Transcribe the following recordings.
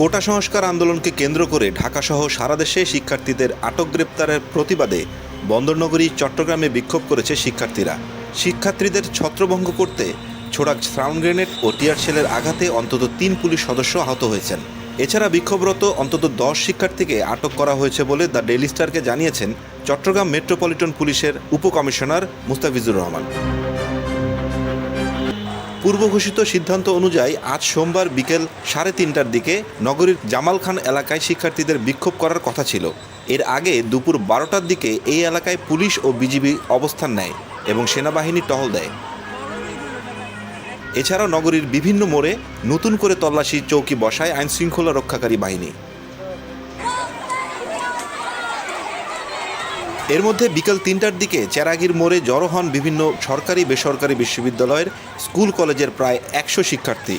কোটা সংস্কার আন্দোলনকে কেন্দ্র করে ঢাকাসহ সারা দেশে শিক্ষার্থীদের আটক গ্রেপ্তারের প্রতিবাদে বন্দরনগরী, চট্টগ্রামে বিক্ষোভ করেছে শিক্ষার্থীরা। শিক্ষার্থীদের ছত্রভঙ্গ করতে ছোড়া সাউন্ড গ্রেনেড ও টিয়ার শেলের আঘাতে অন্তত তিন পুলিশ সদস্য আহত হয়েছেন। এছাড়া বিক্ষোভরত অন্তত দশ শিক্ষার্থীকে আটক করা হয়েছে বলে দ্য ডেইলি স্টারকে জানিয়েছেন চট্টগ্রাম মেট্রোপলিটন পুলিশের উপকমিশনার মুস্তাফিজুর রহমান। পূর্ব ঘোষিত সিদ্ধান্ত অনুযায়ী আজ সোমবার বিকেল সাড়ে তিনটার দিকে নগরীর জামাল খান এলাকায় শিক্ষার্থীদের বিক্ষোভ করার কথা ছিল। এর আগে দুপুর বারোটার দিকে এই এলাকায় পুলিশ ও বিজিবি অবস্থান নেয় এবং সেনাবাহিনী টহল দেয়। এছাড়াও নগরীর বিভিন্ন মোড়ে নতুন করে তল্লাশি চৌকি বসায় আইনশৃঙ্খলা রক্ষাকারী বাহিনী। এর মধ্যে বিকেল তিনটার দিকে চেরাগির মোড়ে জড়ো হন বিভিন্ন সরকারি, বেসরকারি বিশ্ববিদ্যালয়ের স্কুল কলেজের প্রায় একশো শিক্ষার্থী।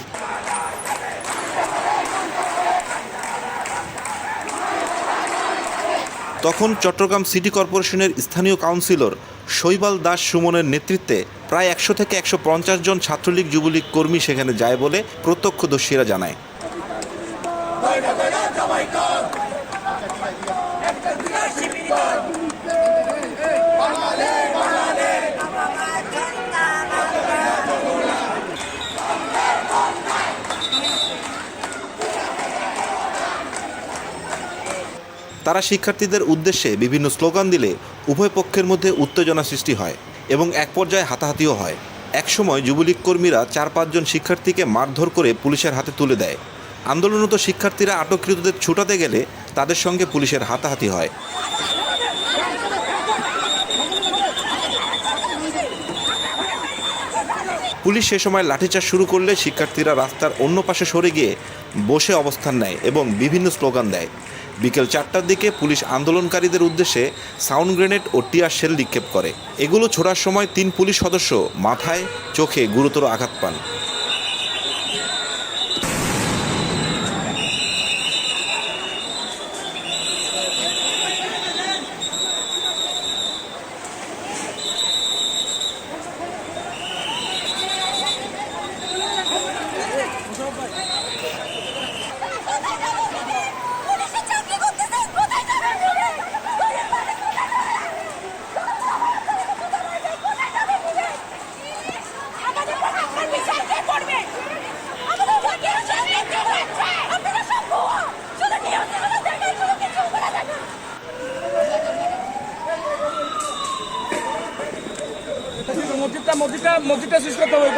তখন চট্টগ্রাম সিটি কর্পোরেশনের স্থানীয় কাউন্সিলর শৈবাল দাস সুমনের নেতৃত্বে প্রায় একশো থেকে একশো পঞ্চাশ জন ছাত্রলীগ যুবলীগ কর্মী সেখানে যায় বলে প্রত্যক্ষদর্শীরা জানায়। তারা শিক্ষার্থীদের উদ্দেশ্যে বিভিন্ন স্লোগান দিলে উভয় পক্ষের মধ্যে উত্তেজনা সৃষ্টি হয় এবং এক পর্যায়ে হাতাহাতিও হয়। একসময় যুবলীগ কর্মীরা চার পাঁচজন শিক্ষার্থীকে মারধর করে পুলিশের হাতে তুলে দেয়। আন্দোলনরত শিক্ষার্থীরা আটককৃতদের ছুটাতে গেলে তাদের সঙ্গে পুলিশের হাতাহাতি হয়। পুলিশ সে সময় লাঠিচার্জ শুরু করলে শিক্ষার্থীরা রাস্তার অন্য পাশে সরে গিয়ে বসে অবস্থান নেয় এবং বিভিন্ন স্লোগান দেয়। বিকেল চারটার দিকে পুলিশ আন্দোলনকারীদের উদ্দেশ্যে সাউন্ড গ্রেনেড ও টিয়ার শেল নিক্ষেপ করে। এগুলো ছোড়ার সময় তিন পুলিশ সদস্য মাথায়, চোখে গুরুতর আঘাত পান। মসজিদটা মসজিদটা মসজিদটা শেষ করতে হবে